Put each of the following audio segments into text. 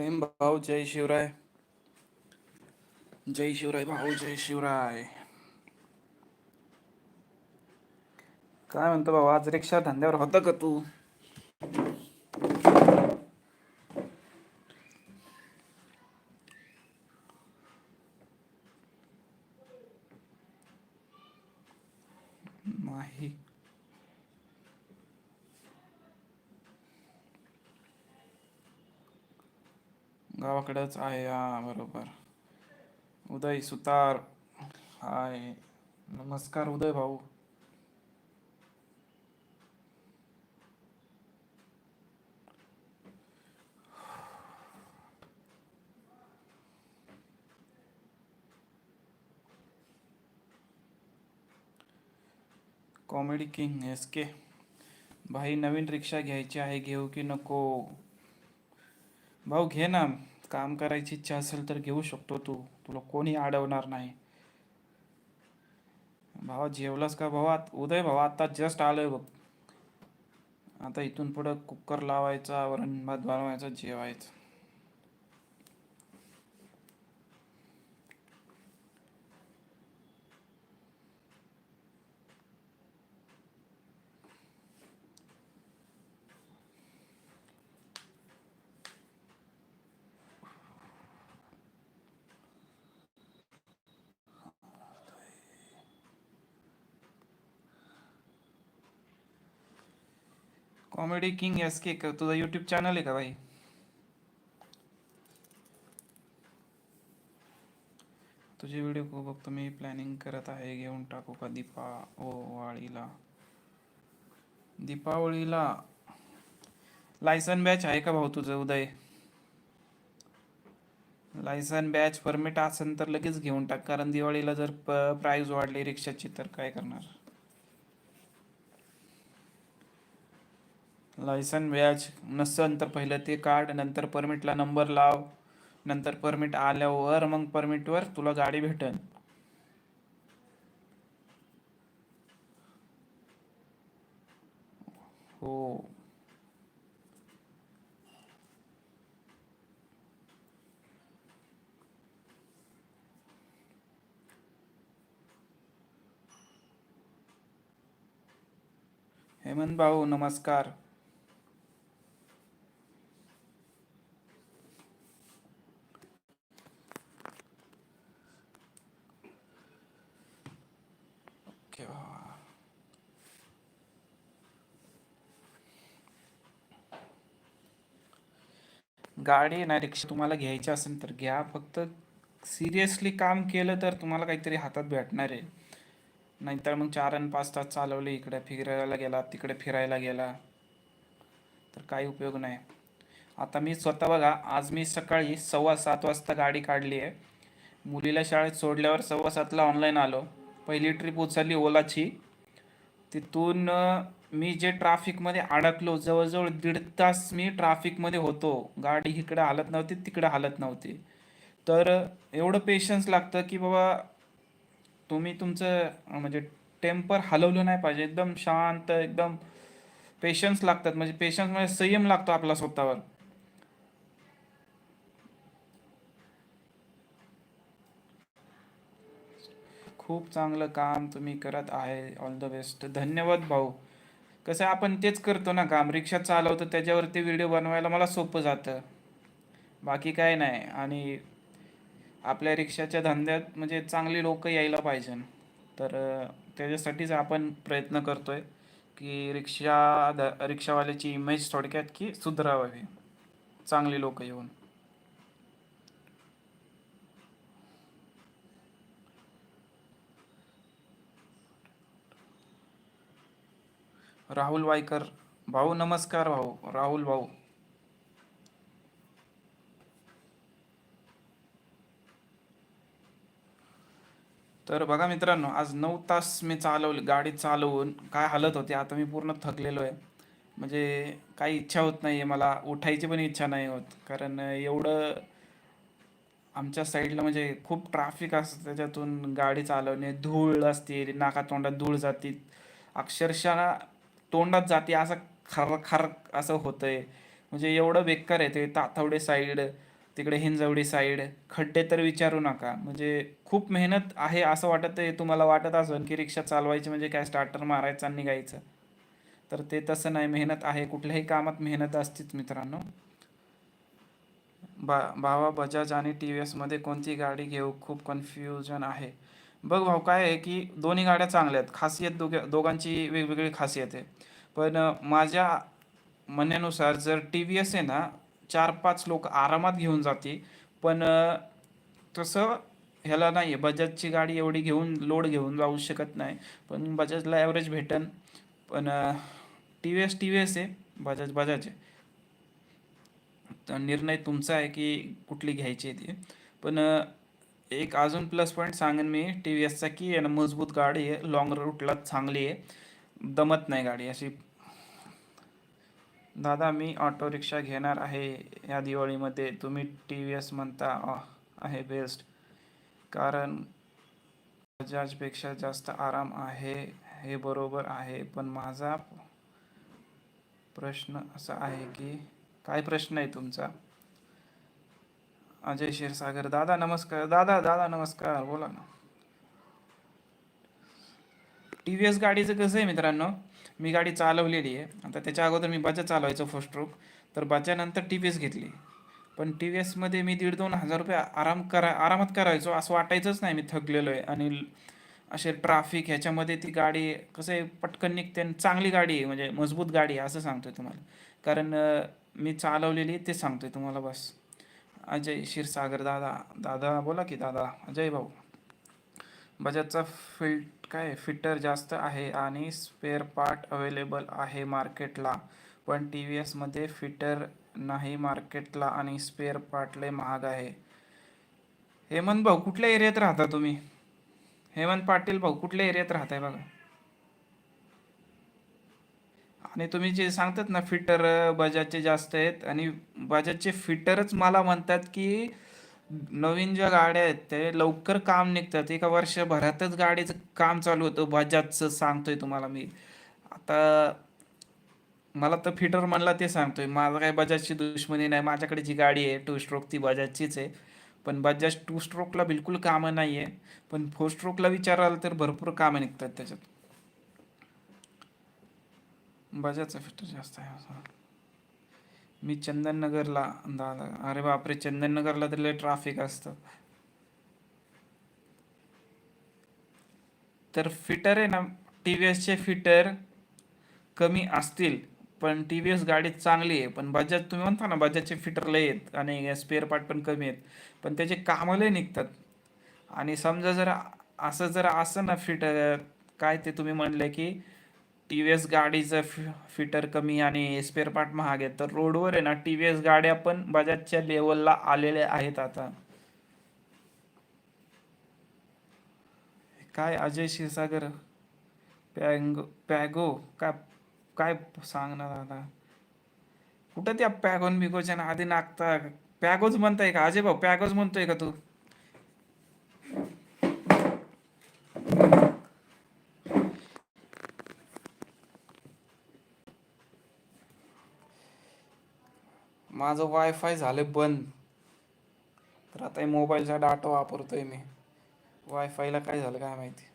प्रेम भाऊ जय शिवराय. जय शिवराय भाऊ जय शिवराय. काय म्हणतो भाऊ आज रिक्षा धंद्यावर होता का तू नाही गावाकडंच आहे हा बरोबर. उदय सुतार हाय नमस्कार उदय भाऊ. कॉमेडी किंग एस के भाई नवीन रिक्षा घ्यायची आहे घेऊ की नको? भाऊ घे ना. काम करायची इच्छा असेल तर घेऊ शकतो तू. तुला कोणी अडवणार नाही. भावा जेवलास का भावा? उदय भावा आता जस्ट आलोय बघ. आता इथून पुढं कुकर लावायचा वरण भात बनवायचा जेवायचं. कॉमेडी किंग एस के तुझा यूट्यूब चॅनल आहे का भाई? तुझे व्हिडिओ खूप बघतो मी प्लॅनिंग करत आहे घेऊन टाकू का दीपा ओ वाळीला? दीपावळीला लायसन बॅच आहे का भाऊ तुझं उदय? लायसन बॅच परमिट असेल तर लगेच घेऊन टाक कारण दिवाळीला जर प्राईज वाढली रिक्षाची तर काय करणार? लायसन व्याज नसन तर पहिलं ते काढ नंतर परमिटला नंबर लाव नंतर परमिट आल्यावर मग परमिटवर तुला गाडी भेटन. हो. हेमंत भाऊ नमस्कार ओके भावा गाडी ना रिक्षा तुम्हाला घ्यायची असेल तर घ्या. फक्त सिरियसली काम केलं तर तुम्हाला काहीतरी हातात भेटणार आहे. नाहीतर मग चार आणि पाच तास चालवले इकडे फिरायला गेला तिकडे फिरायला गेला. तर काही उपयोग नाही. आता मी स्वतः बघा आज मी सकाळी सव्वा सात वाजता गाडी काढली आहे. मुलीला शाळेत सोडल्यावर सव्वा सातला ऑनलाईन आलो. पहिली ट्रिप उचलली ओलाची. तिथून मी जे ट्राफिकमध्ये अडकलो जवळजवळ दीड तास मी ट्राफिकमध्ये होतो. गाडी इकडं हालत नव्हती तिकडे हालत नव्हती. तर एवढं पेशन्स लागतं की बाबा तुम्ही तुमचं म्हणजे टेम्पर हलवलं नाही पाहिजे. एकदम शांत एकदम पेशन्स लागतात. म्हणजे पेशन्स म्हणजे संयम लागतो आपला स्वतःवर. खूप चांगलं काम तुम्ही करत आहे. ऑल द बेस्ट धन्यवाद भाऊ. कसं आपण तेच करतो ना काम. रिक्षा चालवतो त्याच्यावरती व्हिडिओ बनवायला मला सोपं जातं. बाकी काय नाही. आणि आपल्या रिक्षाच्या धंद्यात म्हणजे चांगली लोक यायला पाहिजे. तर त्याच्यासाठीच आपण प्रयत्न करतोय की रिक्षा ध रिक्षावाल्याची इमेज थोडक्यात की सुधारावी चांगली लोक येऊन. राहुल वायकर. भाऊ नमस्कार भाऊ. राहुल भाऊ. तर बघा मित्रांनो आज नऊ तास मी चालवली गाडी चालवून काय हालत होती आता मी पूर्ण थकलेलो आहे. म्हणजे काही इच्छा होत नाही आहे मला उठायची पण इच्छा नाही होत. कारण एवढं आमच्या साईडला म्हणजे खूप ट्रॅफिक असतं त्याच्यातून गाडी चालवणे धूळ असते नाका तोंडात धूळ जाते. अक्षरशः तोंडात जाते असं खर खर असं होतंय. म्हणजे एवढं बेकार आहे ते तातवडे साईड तिकडे हिंजवडी साईड खड्डे तर विचारू नका. म्हणजे खूप मेहनत आहे असं वाटत आहे तुम्हाला वाटत असेल की रिक्षा चालवायची म्हणजे काय स्टार्टर मारायचं आणि निघायचं. तर ते तसं नाही. मेहनत आहे. कुठल्याही कामात मेहनत असतेच मित्रांनो. बा भावा बजाज आणि टी व्ही एसमध्ये कोणती गाडी घेऊ? खूप कन्फ्युजन आहे. बघ भाऊ काय आहे की दोन्ही गाड्या चांगल्या आहेत. खासियत दोघे दोघांची वेगवेगळी खासियत आहे. पण माझ्या म्हणण्यानुसार जर टी व्ही एस आहे ना चार पाच लोक आरामात घेऊन जाते पण तसं ह्याला नाही आहे बजाजची गाडी एवढी घेऊन लोड घेऊन जाऊ शकत नाही. पण बजाजला ॲव्हरेज भेटन. पण T V S T V S आहे. बजाज बजाज आहे. तर निर्णय तुमचा आहे की कुठली घ्यायची आहे ती. पण एक अजून प्लस पॉईंट सांगेन मी. टी व्ही एसचा की आणि ना मजबूत गाडी आहे. लॉंग रूटला चांगली आहे. दमत नाही गाडी अशी. दादा मी ऑटो रिक्षा घेणार आहे या दिवाळीमध्ये. तुम्ही टी व्ही एस म्हणता आहे बेस्ट कारण बजाजपेक्षा जास्त आराम आहे हे बरोबर आहे. पण माझा प्रश्न असा आहे की काय प्रश्न आहे तुमचा? अजय क्षीरसागर दादा नमस्कार दादा दादा नमस्कार बोला ना. टी व्ही एस गाडीचं कसं आहे मित्रांनो? मी गाडी चालवलेली आहे. आता त्याच्या अगोदर मी बजाज चालवायचो फर्स्ट स्ट्रोक तर बजाजनंतर टी व्ही एस घेतली. पण टी व्ही एसमध्ये मी दीड दोन हजार रुपये आराम करा आरामात करायचो असं वाटायचंच नाही. मी थकलेलो आहे. आणि असे ट्राफिक ह्याच्यामध्ये ती गाडी कसं आहे पटकन निघते आणि चांगली गाडी आहे. म्हणजे मजबूत गाडी आहे असं सांगतोय तुम्हाला. कारण मी चालवलेली आहे ते सांगतोय तुम्हाला बस. अजय क्षीरसागर दादा दादा बोला की दादा अजय भाऊ. बजाजचा फिल्ट काय फिटर जास्त आहे आणि स्पेअर पार्ट अवेलेबल आहे मार्केटला पण टी व्ही एसमध्ये फिटर नाही मार्केटला आणि स्पेअर पार्ट लय महाग आहे. हेमंत भाऊ कुठल्या एरियात राहता तुम्ही? हेमंत पाटील भाऊ कुठल्या एरियात राहताय बघा. आणि तुम्ही जे सांगतात ना फिटर बजाजचे जास्त आहेत आणि बजाजचे फिटरच मला म्हणतात की नवीन ज्या गाड्या आहेत ते लवकर काम निघतात. एका वर्षभरातच गाडीचं काम चालू होतं. बजाजचं सांगतोय तुम्हाला मी. आता मला तर फिटर म्हणला ते सांगतोय. माझं काय बजाजची दुश्मनी नाही. माझ्याकडे जी गाडी आहे टू स्ट्रोक ती बजाजचीच आहे. पण बजाज टू स्ट्रोकला बिलकुल कामं नाही आहे पण फोर स्ट्रोकला विचाराल तर भरपूर कामं निघतात त्याच्यात. बजाजचा फिटर जास्त आहे असं. मी चंदननगरला दादा अरे बापरे चंदननगरला तर लय ट्राफिक असतं. तर फिटर आहे ना टी व्ही एसचे फिटर कमी असतील पण टी व्ही एस गाडी चांगली आहे. पण बजाज तुम्ही म्हणता ना बजाजचे फिटर लय आहेत आणि स्पेअर पार्ट पण कमी आहेत. पण त्याचे कामं लय निघतात. आणि समजा जर असं जर असं ना फिटर काय ते तुम्ही म्हणले की टी व्ही एस गाडीचं फि फिटर कमी आणि स्पेअर पार्ट महाग आहे तर रोडवर आहे ना टी व्ही एस गाड्या पण बजाजच्या लेवलला आलेल्या आहेत आता. काय अजय क्षीरसागर? पॅगो पॅगो? काय काय सांग ना दादा कुठं त्या पॅगोन बिगोच्या ना आधी नागता? पॅगोच म्हणताय का? अजय भाऊ पॅगोच म्हणतोय का तू? माझं वायफाय झालं बंद. तर आता मोबाईलचा डाटा वापरतोय मी. वायफायला काय झालं काय माहिती?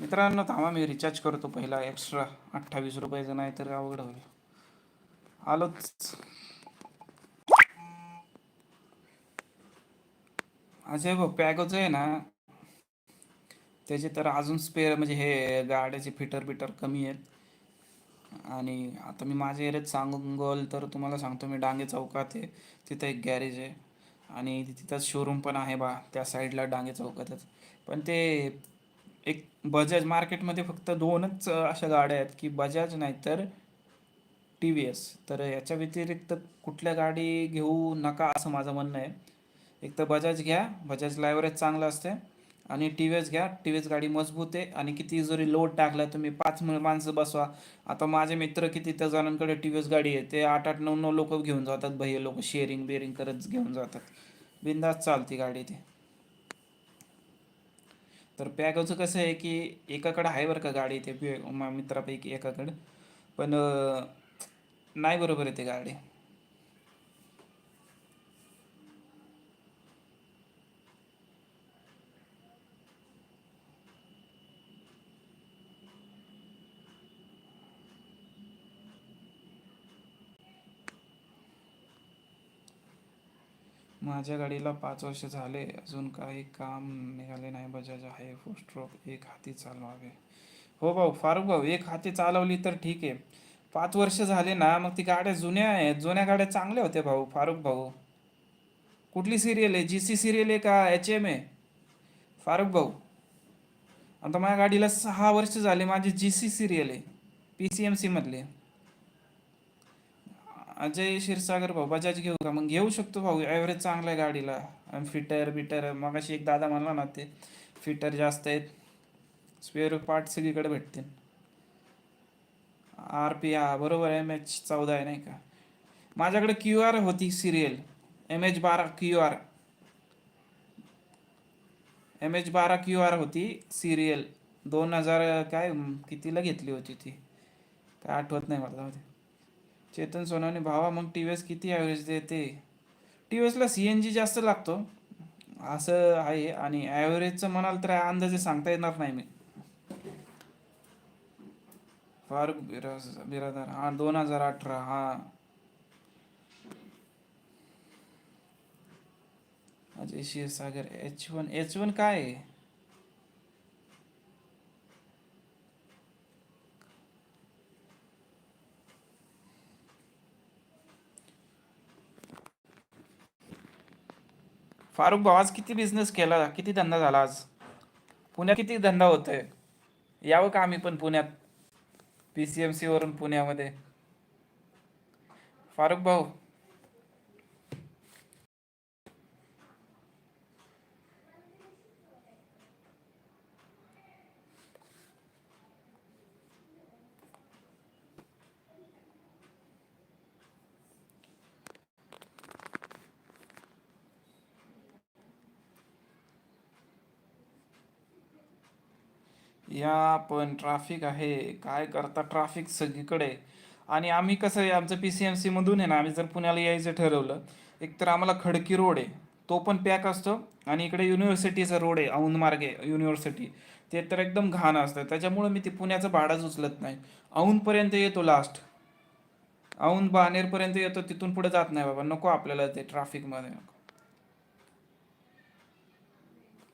मित्रांनो थांबा मी रिचार्ज करतो पहिला एक्स्ट्रा अठ्ठावीस रुपयाचं नाही तर अवघड होईल. आलोच. अजय भाऊ पॅगोच आहे ना त्याचे तर अजून स्पेअर म्हणजे हे गाड्याचे फिटर बिटर कमी आहेत. आणि आता मी माझ्या एरियात सांगोल तर तुम्हाला सांगतो मी डांगे चौकात आहे. तिथं एक गॅरेज आहे. आणि तिथंच शोरूम पण आहे बा त्या साईडला डांगे चौकातच. पण ते एक बजाज मार्केटमध्ये फक्त दोनच अशा गाड्या आहेत की बजाज नाही तर टी व्ही एस. तर याच्या व्यतिरिक्त कुठल्या गाडी घेऊ नका असं माझं म्हणणं आहे. एक तर बजाज घ्या बजाज लायव्हरेज चांगलं असते आणि टी व्ही एस घ्या. टी व्ही एस गाडी मजबूत आहे आणि किती जरी लोड टाकला तुम्ही पाच माणसं बसवा. आता माझे मित्र किती त्या जणांकडे टी व्ही एस गाडी आहे ते आठ आठ नऊ नऊ लोक घेऊन जातात भैया लोक शेअरिंग बेअरिंग करत घेऊन जातात. बिंदास चालती गाडी ते. तर पॅगोचं कसं आहे की एकाकडं आहे बरं का गाडी ते मा- मित्रापैकी एकाकडं. पण नाही बरोबर आहे ते गाडी. माझ्या गाडीला पाच वर्ष झाले. अजून काही काम निघाले नाही. बजाज आहे. Four stroke. एक हाती चालवावे. हो भाऊ फारुख भाऊ एक हाती चालवली तर ठीक आहे. पाच वर्ष झाले ना मग ती गाड्या जुन्या आहेत. जुन्या गाड्या चांगल्या होत्या भाऊ फारूक भाऊ. कुठली सिरियल आहे? जी सी सिरियल आहे का? एच एम आहे? फारूक भाऊ. आता माझ्या गाडीला सहा वर्ष झाले. माझी जी सी सिरियल आहे. पी सी एम सीमधली अजय क्षीरसागर भाऊ बजाज घेऊ का? मग घेऊ शकतो भाऊ ॲव्हरेज चांगला आहे गाडीला. आणि फिटर बिटर मगाशी एक दादा म्हणला ना ते फिटर जास्त आहेत. स्पेअर पार्ट सगळीकडे भेटतील. आर पी हा बरोबर एम एच चौदा आहे नाही का? माझ्याकडे क्यू आर होती सिरियल एम एच बारा क्यू आर एम एच बारा क्यू आर होती सिरियल दोन हजार काय कितीला घेतली होती ती? काय आठवत नाही मला चेतन सोनवणे भावा मग टी व्ही एस किती ॲव्हरेज देते? टी व्ही एसला सी एन जी जास्त लागतो. असं आहे आणि ॲव्हरेजचं म्हणाल तर अंदाजे सांगता येणार नाही मी. फारुख बिराज बिरादार हा दोन हजार अठरा. हा. आज एशिया सागर एच वन एच वन काय? आहे फारुख भावाज आज किती बिझनेस केला? किती धंदा झाला आज? पुण्यात किती धंदा होतोय? यावं का आम्ही पण पुण्यात? पी सी एम सीवरून पुण्यामध्ये. फारुख भाऊ या पण ट्राफिक आहे. काय करता ट्राफिक सगळीकडे? आणि आम्ही कसं आहे आमचं पी सी एम सीमधून आहे ना आम्ही जर पुण्याला यायचं ठरवलं एक तर आम्हाला खडकी रोड आहे. तो पण पॅक असतो आणि इकडे युनिव्हर्सिटीचा रोड आहे औंध मार्गे युनिव्हर्सिटी ते तर एकदम घाण असतं. त्याच्यामुळं मी ते पुण्याचं भाडंच उचलत नाही. औंधपर्यंत येतो लास्ट औंध बानेरपर्यंत येतो तिथून पुढे जात नाही बाबा. नको आपल्याला ते ट्रॅफिकमध्ये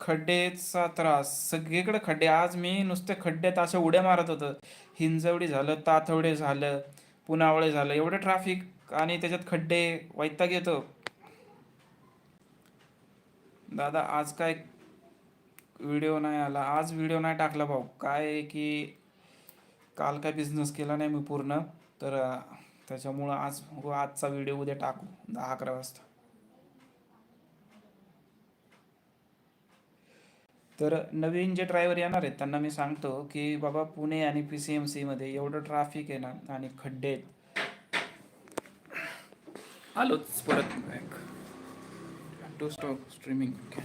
खड्डेचा त्रास. सगळीकडे खड्डे. आज मी नुसते खड्ड्यात अशा उड्या मारत होतं. हिंजवडी झालं तातवडे झालं पुनावळे झालं. एवढं ट्रॅफिक आणि त्याच्यात खड्डे वैताग येतो. दादा आज काय व्हिडिओ नाही आला. आज व्हिडिओ नाही टाकला भाऊ. काय की काल काय बिझनेस केला नाही मी पूर्ण. तर त्याच्यामुळं आज आजचा व्हिडिओ उद्या टाकू. दहा अकरा वाजता. तर नवीन जे ड्रायव्हर येणार आहेत त्यांना मी सांगतो की बाबा पुणे आणि पी सी एम सीमध्ये एवढं ट्रॅफिक आहे ना आणि खड्डे आहेत. आलोच परत back to stop streaming okay